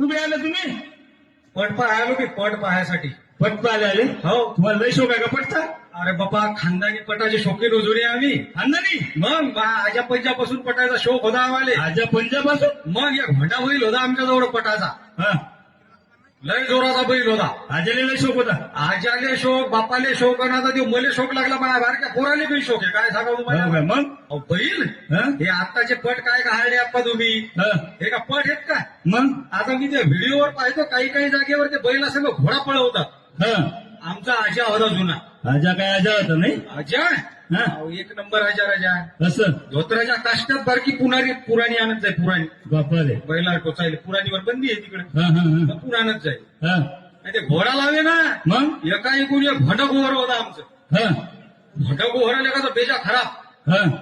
तुम्ही आले तुम्ही? पट पाहायलो मी पट पाहायसाठी. पट पाहायला आले? हो. तुम्हाला लय शोक आहे का पटचा? अरे बाबा खानदानी पटाचे शौकीन उजुरी आम्ही. अंदानी मग बा आजा पंजापासून पटायचा शौक होता आम्हाला. आजा पंजाबासून मग एक भंडा बैल होता आमच्या जवळ पटाचा. हा. लय जोराचा बैल होता. आजाला लय शोक होता. आजाले शोक बापाले शोक आणि आता ते मले शोक लागला मला बारक्या पोराले बी शोक आहे. काय सांगा तुम्हाला? मग? अहो, बैल? हा? हे आत्ताचे पट काय का हाडले आप्पा तुम्ही? हा. हे का पट आहेत का मग? आता मी त्या व्हिडिओवर पाहतो काही काही जागेवर ते बैल असं घोडा पळवतात. हा. आमचा आजा होता जुना. आजा काय आजा होता नाही? आजा? हा. अहो, एक नंबर आजा राजा. असं? धोत्राच्या काष्टात बारकी पुराणी पुराणी आणत जाय पुराणी. बापारे. बैला टोचायला पुराणीवर बंदी आहे तिकडे. हा हा हा. मग पुराणच जाईल हा. आणि ते घोडा लावे ना. मग? एका एकूण एक भटक ओव्हर होता आमचं. हा. भटक ओव्हर तो बेजा खराब. हा.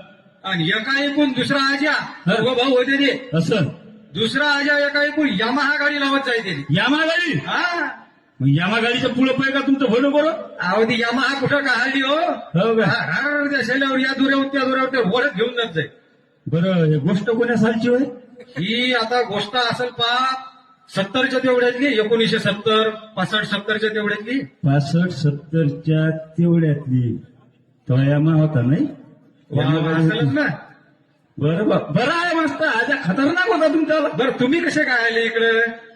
आणि एका एकूण दुसरा आजा हा. सर्व भाऊ होते ते. असं? दुसरा आजा एका एकूण यामाहा गाडी लावत जायचे ते. यामा गाडी? हा. मग यामा गाडीचं पुढं पाय का तुमचं भलं बरं? अहो ती यामाहा कुठं का हल्ली हो? हो का? हा, त्या शैल्यावर या दुऱ्यावर त्या दुऱ्यावर ते ओढत घेऊन जात जाईल. बरं हे गोष्ट कोण्या सालची होय? ही आता गोष्ट असेल पा सत्तरच्या तेवढ्यातली एकोणीसशे सत्तर पासष्ट सत्तरच्या तेवढ्यातली. पासष्ट सत्तरच्या तेवढ्यातली. तो यामा होता नाही? यामा गाडी असेलच होती. ना. बरं बरं. बरं आहे मस्त. आजा खतरनाक होता तुमचा. बरं तुम्ही कसे काय आले इकडे?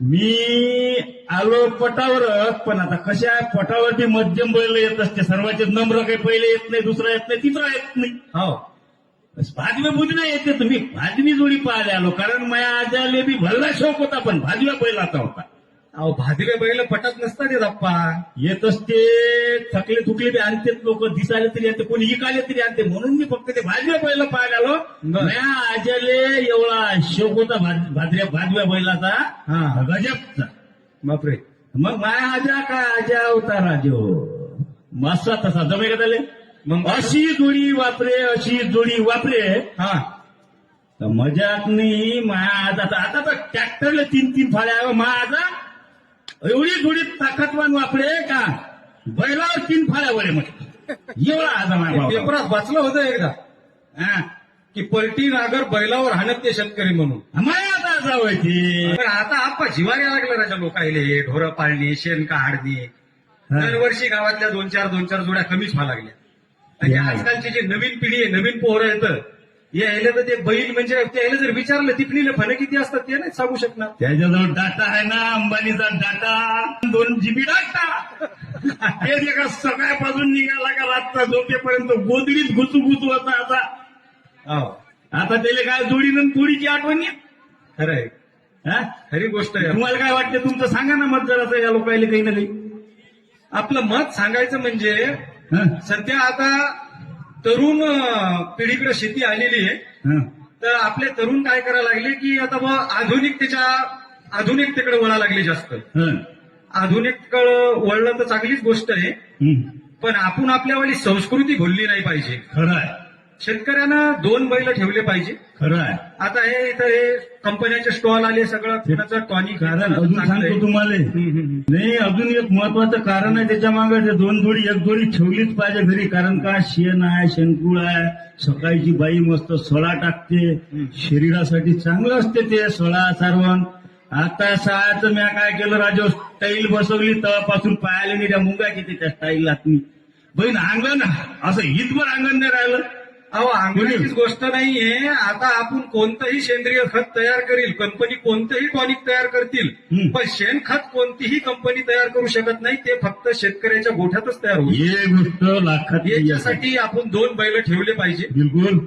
मी आलो पटावर पण आता कशा पटावरती मध्यम बैल येत असते सर्वांचे नम्र काही पहिले येत नाही दुसरा येत नाही तिसरा येत नाही. हो. भाजव्या बुजण्या येते तुम्ही. भाजवी जोडी पाहायला आलो कारण माझ्या आजाले बी भरला शौक होता पण भाजव्या आता होता. अहो भादवे बैल पटत नसतात येत अप्पा येत असते थकले थुकले बी आणतेत लोक दिसायला तरी आणते कोणी इकाले तरी आणते म्हणून मी फक्त ते भाजव्या बैल पाहायला आलो. माझ्या आजाले एवढा शौक होता भाज- भाजऱ्या भाजव्या बैलाचा. हा. गजबचा. बापरे. मग माया आजा काय आजा होता राजो? मस्त तसा जमे का त्याले? मग अशी जोडी वापरे अशी जोडी वापरे. हा. तर मजाक नाही माया आज आता आता तर ट्रॅक्टरला तीन तीन फाळ्या आहे. माझा एवढी जोडी ताकदवान वापरे का बैलावर तीन फाळ्या वरे म्हटलं एवढा आज. पेपरात वाचलं होतं एकदा हा. की पलटी नागर बैलावर हाणत ते शेतकरी म्हणून माया आता जावं ते पण आता आप्पा जिवारी लागलं राजा लोकायले ढोरं पाळणी शेण काढणी. दरवर्षी गावातल्या दोन चार दोन चार जोड्या कमीच व्हायला लागल्या आणि. आजकालची जी नवीन पिढी आहे नवीन पोरं येतं यायला तर ते बैल म्हणजे त्याला जर विचारलं तिकडीले फणं किती असतात? ते नाही सांगू शकणार. त्याच्याजवळ डाटा आहे ना अंबानीचा डाटा दोन जीबी डाटा ते एका सकाळपासून निघाला का रातचा झोपेपर्यंत गोदडीत घुसू घुसू होता आता. हो. आता त्याला काय जोडीनं थोडीची आठवण आहे? खरंय हा? खरी गोष्ट आहे. तुम्हाला काय वाटतं तुमचं सांगा ना मत जरा या लोकांना काही ना काही. आपलं मत सांगायचं म्हणजे हा? सध्या आता तरुण पिढीकडे शेती आलेली आहे हा. तर आपले तरुण काय करायला लागले की आता बा आधुनिकतेच्या आधुनिकतेकडे वळा लागले जास्त. आधुनिककडे वळलं तर चांगलीच गोष्ट आहे. पण आपण आपल्यावाली संस्कृती भुलली नाही पाहिजे खरं आहे शेतकऱ्यानं दोन बैल ठेवले पाहिजे. खरं आहे. आता हे इथं हे कंपन्यांचे स्टॉल आले सगळं फिरचं टॉनिक कारण अजून सांगतो तुम्हाला. नाही अजून एक महत्वाचं कारण आहे त्याच्यामागे ते दोन जोडी एक जोडी ठेवलीच पाहिजे घरी. कारण का? शेण आहे शेणकूळ आहे. सकाळची बाई मस्त सोळा टाकते. शरीरासाठी चांगलं असते ते सोळा सारवण आता सहाचं मी काय केलं राजो स्टाईल बसवली तेव्हापासून पायाला नाही त्या मुंगा किती त्या स्टाईल मी बहीण अंगण असं हितभर अंगण नाही राहिलं. अहो अंगणीचीच गोष्ट नाहीये. आता आपण कोणतंही सेंद्रिय खत तयार करील कंपनी कोणतंही टॉनिक तयार करतील. पण शेणखत कोणतीही कंपनी तयार करू शकत नाही. ते फक्त शेतकऱ्याच्या गोठ्यातच तयार होईल. हे गोष्ट लाखात. याच्यासाठी आपण दोन बैल ठेवले पाहिजे. बिलकुल.